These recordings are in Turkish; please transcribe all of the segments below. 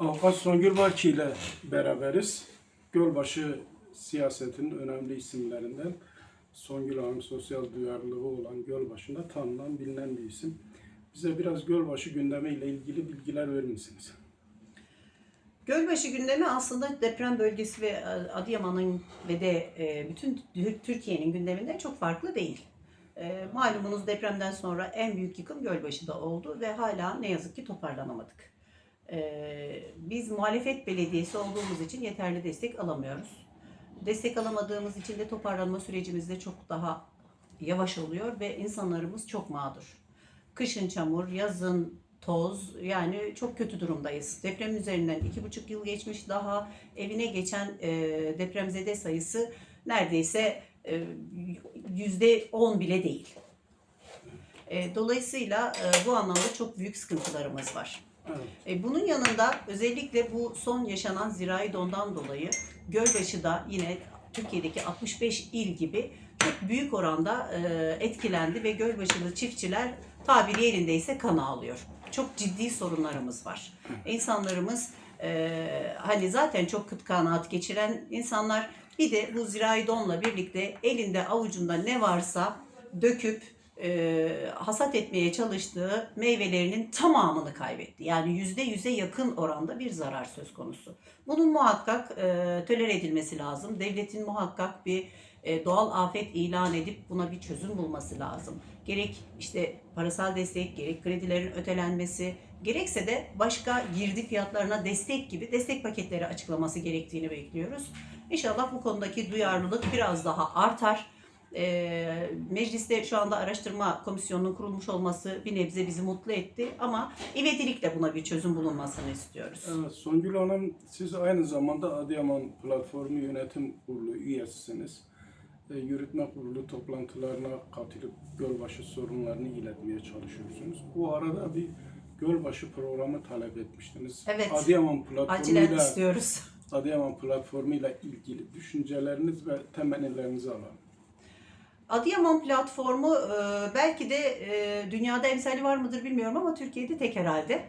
Avukat Songül Baki ile beraberiz. Gölbaşı siyasetin önemli isimlerinden Songül Hanım sosyal duyarlılığı olan Gölbaşı'nda tanınan bilinen bir isim. Bize biraz Gölbaşı gündemi ile ilgili bilgiler verir misiniz? Gölbaşı gündemi aslında deprem bölgesi ve e, Adıyaman'ın ve de e, bütün Türkiye'nin gündeminden çok farklı değil. E, Malumunuz depremden sonra en büyük yıkım Gölbaşı'da oldu ve hala ne yazık ki toparlanamadık. Biz muhalefet belediyesi olduğumuz için yeterli destek alamıyoruz. Destek alamadığımız için de toparlanma sürecimiz de çok daha yavaş oluyor ve insanlarımız çok mağdur. Kışın çamur, yazın toz yani çok kötü durumdayız. Deprem üzerinden iki buçuk yıl geçmiş daha evine geçen e, depremzede sayısı neredeyse yüzde on bile değil. E, dolayısıyla e, bu anlamda çok büyük sıkıntılarımız var. Evet. E, bunun yanında özellikle bu son yaşanan zirai dondan dolayı Gölbaşı'da yine Türkiye'deki 65 il gibi çok büyük oranda e, etkilendi ve Gölbaşılı çiftçiler tabiri yerindeyse kan ağlıyor. Çok ciddi sorunlarımız var. İnsanlarımız e, hani zaten çok kıt kanaat geçiren insanlar bir de bu zirai donla birlikte elinde avucunda ne varsa döküp e, hasat etmeye çalıştığı meyvelerinin tamamını kaybetti. Yani yüzde yüze yakın oranda bir zarar söz konusu. Bunun muhakkak e, tolere edilmesi lazım. Devletin muhakkak bir e, doğal afet ilan edip buna bir çözüm bulması lazım. Gerek işte parasal destek, gerek kredilerin ötelenmesi, gerekse de başka girdi fiyatlarına destek gibi destek paketleri açıklaması gerektiğini bekliyoruz. İnşallah bu konudaki duyarlılık biraz daha artar. Ee, mecliste şu anda araştırma komisyonunun kurulmuş olması bir nebze bizi mutlu etti ama ivedilikle buna bir çözüm bulunmasını istiyoruz. Evet, Songül Hanım siz aynı zamanda Adıyaman Platformu Yönetim Kurulu üyesisiniz. E, yürütme kurulu toplantılarına katılıp Gölbaşı sorunlarını iletmeye çalışıyorsunuz. Bu arada bir Gölbaşı programı talep etmiştiniz. Evet. Adıyaman platformuyla istiyoruz. Adıyaman platformuyla ilgili düşünceleriniz ve temennilerinizi alalım. Adıyaman platformu e, belki de e, dünyada emsali var mıdır bilmiyorum ama Türkiye'de tek herhalde.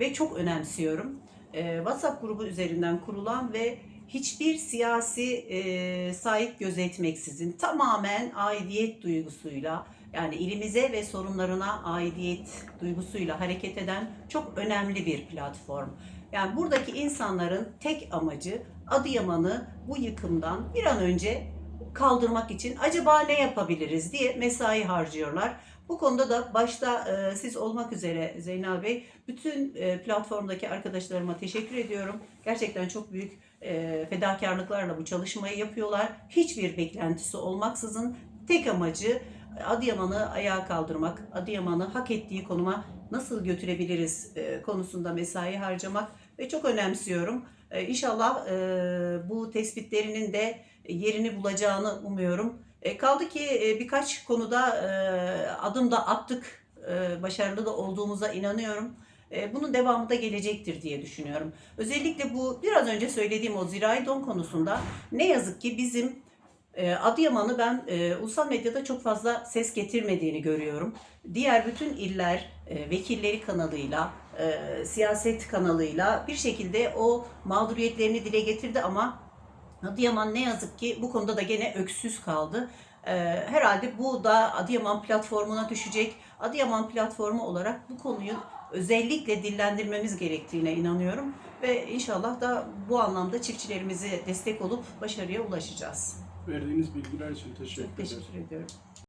Ve çok önemsiyorum. E, WhatsApp grubu üzerinden kurulan ve hiçbir siyasi e, sahip gözetmeksizin tamamen aidiyet duygusuyla yani ilimize ve sorunlarına aidiyet duygusuyla hareket eden çok önemli bir platform. Yani buradaki insanların tek amacı Adıyaman'ı bu yıkımdan bir an önce kaldırmak için acaba ne yapabiliriz diye mesai harcıyorlar. Bu konuda da başta e, siz olmak üzere Zeynel Bey bütün e, platformdaki arkadaşlarıma teşekkür ediyorum. Gerçekten çok büyük e, fedakarlıklarla bu çalışmayı yapıyorlar. Hiçbir beklentisi olmaksızın tek amacı Adıyaman'ı ayağa kaldırmak, Adıyaman'ı hak ettiği konuma nasıl götürebiliriz e, konusunda mesai harcamak ve çok önemsiyorum. E, İnşallah e, bu tespitlerinin de yerini bulacağını umuyorum. Kaldı ki birkaç konuda adım da attık, başarılı da olduğumuza inanıyorum. Bunun devamı da gelecektir diye düşünüyorum. Özellikle bu biraz önce söylediğim o zirai don konusunda ne yazık ki bizim Adıyaman'ı ben e, ulusal medyada çok fazla ses getirmediğini görüyorum. Diğer bütün iller e, vekilleri kanalıyla, e, siyaset kanalıyla bir şekilde o mağduriyetlerini dile getirdi ama Adıyaman ne yazık ki bu konuda da gene öksüz kaldı. Ee, herhalde bu da Adıyaman platformuna düşecek. Adıyaman platformu olarak bu konuyu özellikle dillendirmemiz gerektiğine inanıyorum. Ve inşallah da bu anlamda çiftçilerimize destek olup başarıya ulaşacağız. Verdiğiniz bilgiler için teşekkür Çok teşekkür ediyorum.